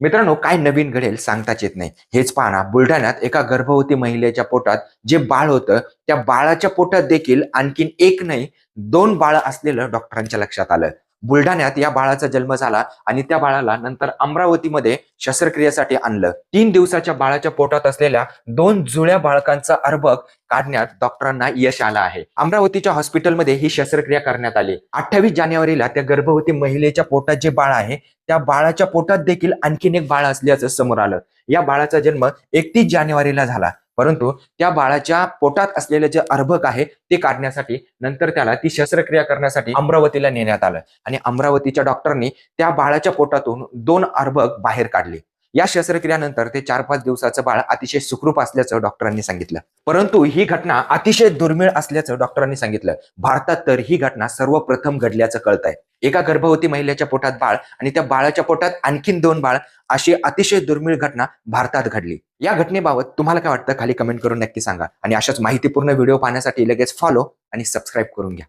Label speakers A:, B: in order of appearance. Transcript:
A: मित्रांनो काय नवीन घडेल सांगताच येत नाही. हेच पाहना बुलढाण्यात एका गर्भवती महिलेच्या पोटात जे बाळ होतं त्या बाळाच्या पोटात देखील आणखीन एक नाही दोन बाळ असलेलं डॉक्टरांच्या लक्षात आलं. बुलढाण्यात या बाळाचा जन्म झाला आणि त्या बाळाला नंतर अमरावतीमध्ये शस्त्रक्रियेसाठी आणलं. तीन दिवसाच्या बाळाच्या पोटात असलेल्या दोन जुळ्या बाळकांचा अर्भक काढण्यात डॉक्टरांना यश आलं आहे. अमरावतीच्या हॉस्पिटलमध्ये ही शस्त्रक्रिया करण्यात आली. अठ्ठावीस जानेवारीला त्या गर्भवती महिलेच्या पोटात जे बाळ आहे त्या बाळाच्या पोटात देखील आणखीन एक बाळ असल्याचं समोर आलं. या बाळाचा जन्म एकतीस जानेवारीला झाला. परंतु त्या बाळाच्या पोटात असलेलं जे अर्भक आहे ते काढण्यासाठी नंतर त्याला ती शस्त्रक्रिया करण्यासाठी अमरावतीला नेण्यात आलं. आणि अमरावतीच्या डॉक्टरांनी त्या बाळाच्या पोटातून दोन अर्भक बाहेर काढले. या शस्त्रक्रियानंतर ते चार पाच दिवसाचं बाळ अतिशय सुखरूप असल्याचं डॉक्टरांनी सांगितलं. परंतु ही घटना अतिशय दुर्मिळ असल्याचं डॉक्टरांनी सांगितलं. भारतात तर ही घटना सर्वप्रथम घडल्याचं कळत आहे एका गर्भवती महिलेच्या पोटात बाळ आणि त्या बाळाच्या पोटात आणखीन दोन बाळ अशी अतिशय दुर्मिळ घटना भारतात घडली. या घटनेबाबत तुम्हाला काय वाटतं? खाली कमेंट करून नक्की सांगा. आणि अशाच माहितीपूर्ण व्हिडिओ पाहण्यासाठी लगेच फॉलो आणि सबस्क्राईब करून घ्या.